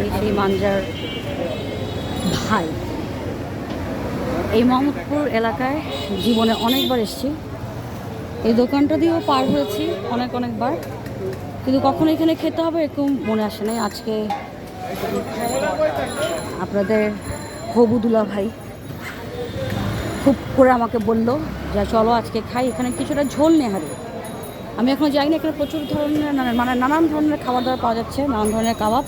এই সেই ভাই। এই মোহাম্মদপুর এলাকায় জীবনে অনেকবার এসেছি। এই দোকানটা দিয়েও পার হয়েছি অনেক অনেকবার। কিন্তু কখন এখানে খেতে হবে এরকম মনে আসে নাই। আজকে আপনাদের হবুদুলা ভাই। খুব করে আমাকে বলল, যে চলো আজকে খাই। এখানে কিছুটা ঝোল নেহারি আমি এখন যাই না এখানে প্রচুর ধরনের মানে নানান ধরনের খাবার দাবার পাওয়া যাচ্ছে, নানান ধরনের কাবাব।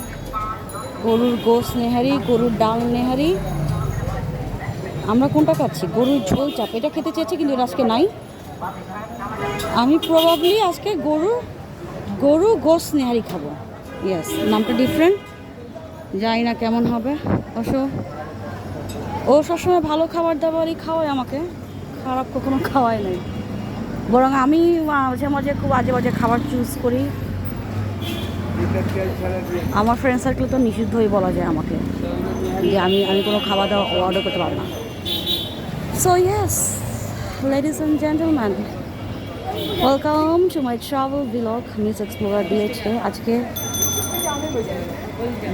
গরুর গোস নেহারি, গরুর ডাল নেহারি। আমরা কোনটা খাচ্ছি? গরুর ঝোল চাপ। এটা খেতে চেয়েছি কিন্তু এটা আজকে নাই। আমি প্রবাবলি আজকে গরু গরু গোস নেহারি খাব। ইয়েস নামটা ডিফারেন্ট জানি না কেমন হবে। অবশ্য ও সবসময় ভালো খাবার দাবারই খাওয়ায় আমাকে। খারাপ কখনো খাওয়ায় নাই। বরং আমি মাঝে মাঝে খুব আজে বাজে খাবার চুজ করি। আমার ফ্রেন্ড সার্কেল তো নিষিদ্ধই বলা যায় আমাকে। যে আমি আমি কোনো খাবার দাবার অর্ডার করতে পারব না। So yes ladies and gentleman welcome to my travel blog miss explorer ডিএচে আজকে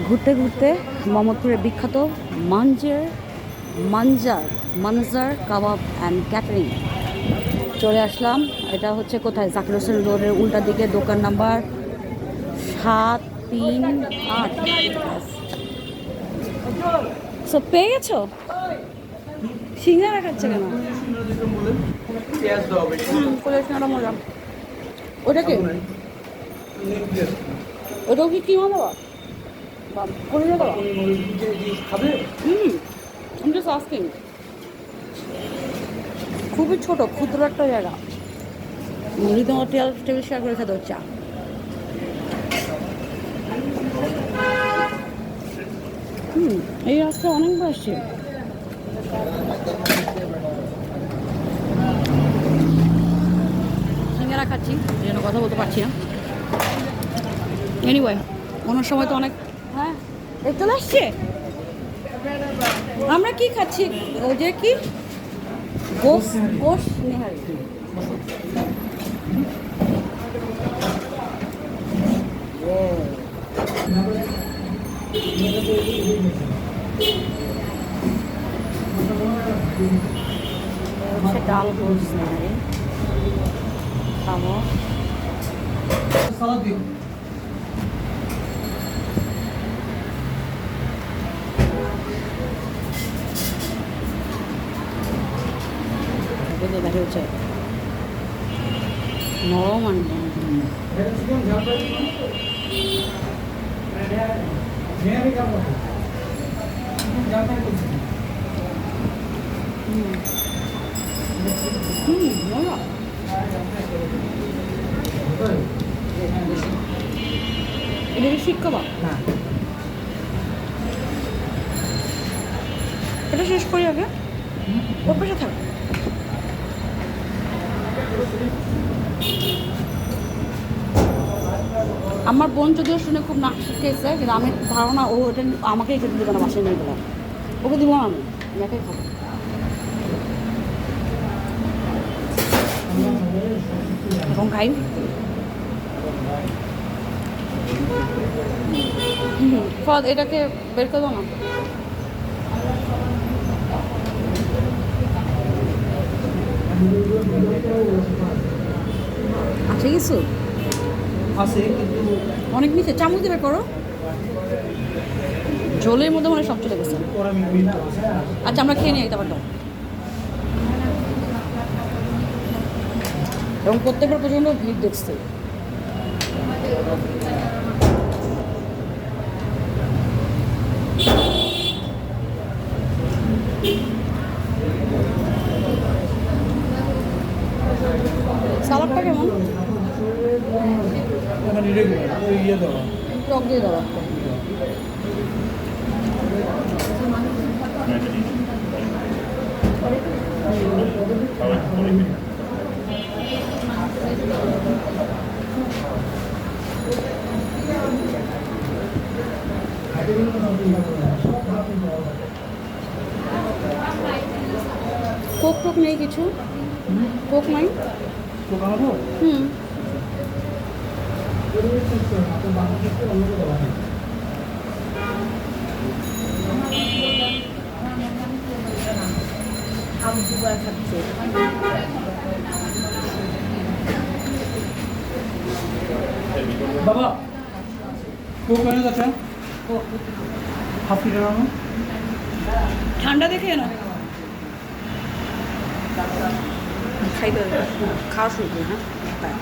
ঘুরতে ঘুরতে, মোহাম্মদপুরের বিখ্যাত মাঞ্জের মাঞ্জার মানজার কাবাব অ্যান্ড ক্যাটারিং চলে আসলাম। এটা হচ্ছে কোথায়? জাকির হোসেন রোডের উল্টা দিকে, দোকান নাম্বার সাত তিন আট। সো পেয়ে গেছো? সিঙ্গারা খাচ্ছে কেন? ওটা কি? ওটাও কি কিমা জাস্ট আস্কিং খুবই ছোট ক্ষুদ্র একটা জায়গা। রীতিমতো টেবিল টেবিল শেয়ার করে খেতে হচ্ছে। হুম এই রাস্তায় অনেকবার আসছে। সিঙ্গারা খাচ্ছি এই জন্য কথা বলতে পারছি না। এনিওয়ে অন্য সময় তো অনেক হ্যাঁ এই চলে আসছে? আমরা কি খাচ্ছি? ওই যে কি? গোস গোস নেহারি। ডাল গোস নেহারি। খাব। কিন্তু দেখা নরম আর নরম। এটা কি শিক কাবাব এটা শেষ করি আগে। ওর পাশে থাক। আমার বোন যদিও শুনে খুব নাক শিখেছে, কিন্তু আমি ধারণা ও এটা আমাকেই খেতে দেবে না, বাসায় নিয়ে গেলাম ওকে দিব না আমি একাই খাব। এখন খাই? ফদ এটাকে বের করে দাও না। আছে কিছু আছে কিন্তু অনেক নিচে চামচ দিয়ে বের করো। ঝোলের মধ্যে মানে সব চলে গেছে। আচ্ছা আমরা খেয়ে নিই তারপর দাও। এবং প্রত্যেকবার প্রচণ্ড ভিড় দেখছে। মানে রেগুলার ওই ইয়ে দেওয়া টক দিয়ে দেওয়া কোক টোক নেই কিছু? কোক নাই? হুম। কামাবো হুম আপনার বাকি একটু অন্য কোথাও আছে বাবা কোক কেন যাচ্ছে? হাফ লিটার ঠান্ডা দেখে না খাইতে খাওয়া শুরু করি হ্যাঁ?